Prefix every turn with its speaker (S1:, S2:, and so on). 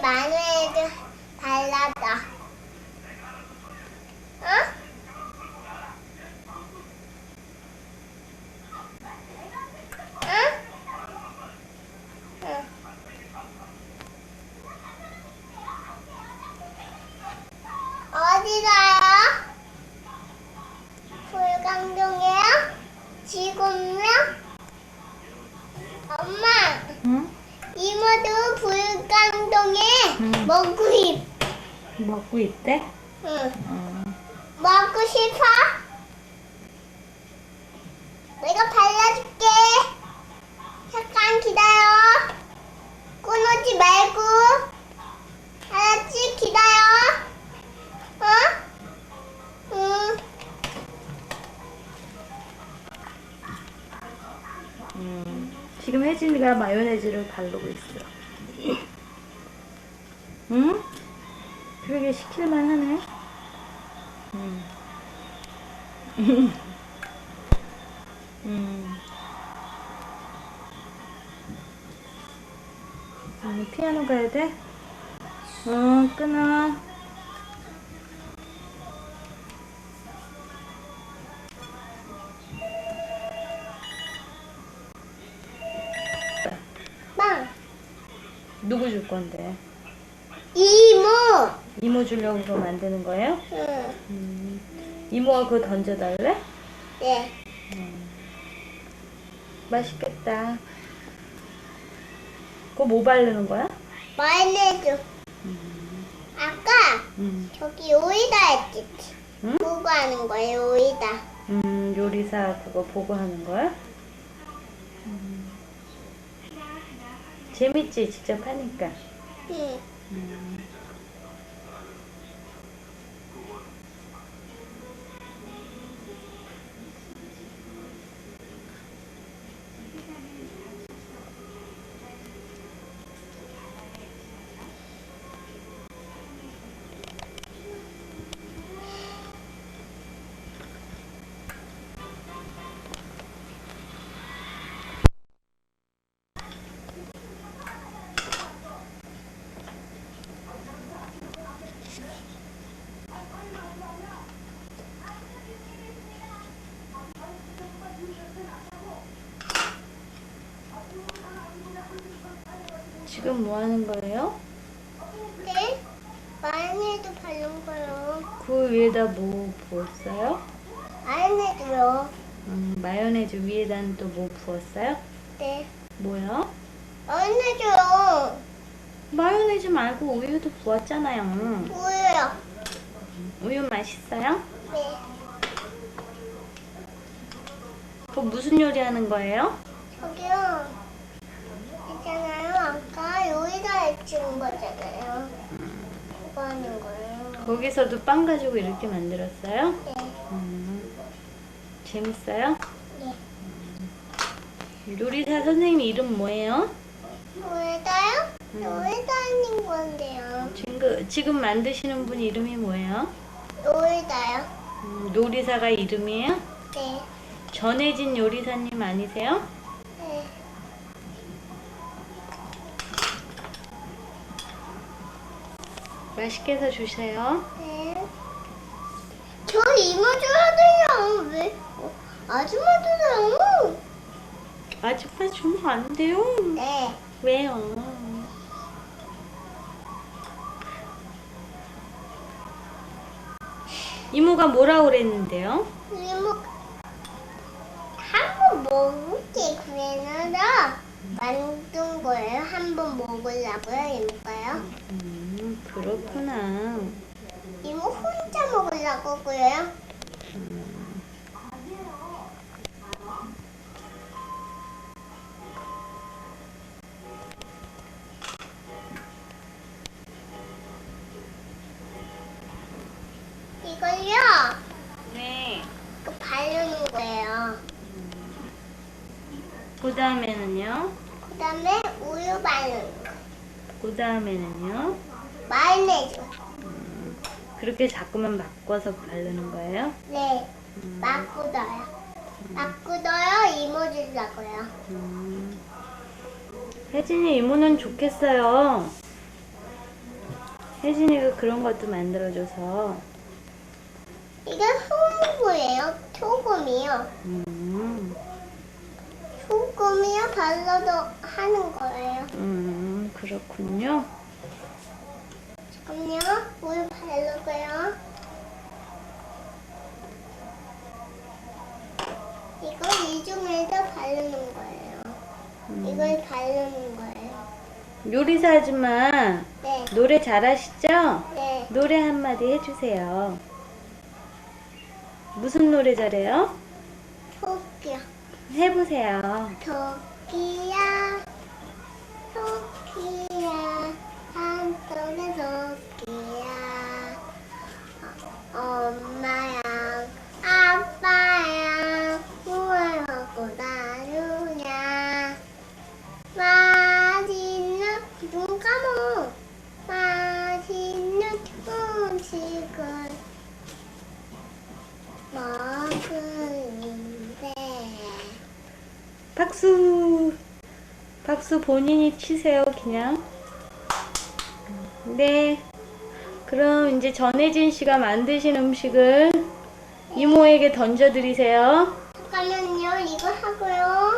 S1: 마늘도 발라줘. 어?
S2: 응? 응.
S1: 먹고 싶,
S2: 먹고 있대?
S1: 응.
S2: 어.
S1: 먹고 싶어? 내가 발라줄게. 잠깐 기다려. 끊지 말고. 알았지? 기다려. 어? 응.
S2: 음. 지금 혜진이가 마요네즈를 바르고 있어. 응? 그러게 시킬만 하네. 음. 음. 음, 피아노 가야 돼? 어, 끊어.
S1: 빵.
S2: 누구 줄 건데?
S1: 이모.
S2: 이모 주려고 이거 만드는 거예요?
S1: 응.
S2: 음. 이모가 그거 던져달래?
S1: 네.
S2: 맛있겠다. 그거 뭐 바르는 거야?
S1: 마요네즈. 아까
S2: 음.
S1: 저기 오이다 했지.
S2: 응?
S1: 보고 하는 거예요, 오이다.
S2: 음, 요리사 그거 보고 하는 거야? 음. 재밌지, 직접 하니까.
S1: 응.
S2: 음. 지금 뭐 하는 거예요?
S1: 네? 마요네즈 바른 거요.
S2: 그 위에다 뭐 부었어요?
S1: 마요네즈요.
S2: 음, 마요네즈 위에다는 또 뭐 부었어요?
S1: 네.
S2: 뭐요?
S1: 마요네즈요.
S2: 마요네즈 말고 우유도 부었잖아요.
S1: 뭐예요?
S2: 우유 맛있어요?
S1: 네.
S2: 그거 무슨 요리 하는 거예요?
S1: 저기요. 여기다 찍은 거잖아요. 그거 하는 거예요.
S2: 거기서도 빵 가지고 이렇게 만들었어요?
S1: 네.
S2: 음, 재밌어요?
S1: 네.
S2: 요리사 선생님 이름 뭐예요?
S1: 여기다요?
S2: 음.
S1: 하는 건데요.
S2: 지금, 지금 만드시는 분 이름이 뭐예요?
S1: 여기다요?
S2: 음, 요리사가 이름이에요?
S1: 네.
S2: 전혜진 요리사님 아니세요? 맛있게 해서 주세요.
S1: 네. 저 이모 줘야 돼요. 왜? 어, 아줌마 줘요.
S2: 아줌마 주면 안 돼요.
S1: 네.
S2: 왜요? 이모가 뭐라 그랬는데요?
S1: 이모 한번 먹을게 그래서 만든 거예요. 한번 먹으려고요, 이모가요.
S2: 음, 그렇구나.
S1: 이모 혼자 먹으려고 그래요. 이걸요,
S2: 네.
S1: 그 바르는 거예요.
S2: 그 다음에는요?
S1: 그 다음에 우유 바르는 거.
S2: 그 다음에는요?
S1: 마요네즈.
S2: 그렇게 자꾸만 바꿔서 바르는 거예요?
S1: 네, 막 굳어요. 막 굳어요, 이모 주려고요.
S2: 음. 혜진이 이모는 좋겠어요. 혜진이가 그런 것도 만들어줘서.
S1: 이게 소금이에요, 소금이요.
S2: 음,
S1: 소금이요, 발라도 하는 거예요.
S2: 음, 그렇군요.
S1: 그럼요. 물 바르고요. 이거 이중에서 바르는 거예요. 음.
S2: 이걸 바르는 거예요. 요리사 아줌마
S1: 네.
S2: 노래 잘하시죠?
S1: 네.
S2: 노래 한마디 해주세요. 무슨 노래 잘해요?
S1: 토끼요.
S2: 해보세요.
S1: 토끼야.
S2: 박수. 박수 본인이 치세요, 그냥. 네. 그럼 이제 전혜진 씨가 만드신 음식을 이모에게 던져 드리세요.
S1: 잠깐만요, 이거 하고요.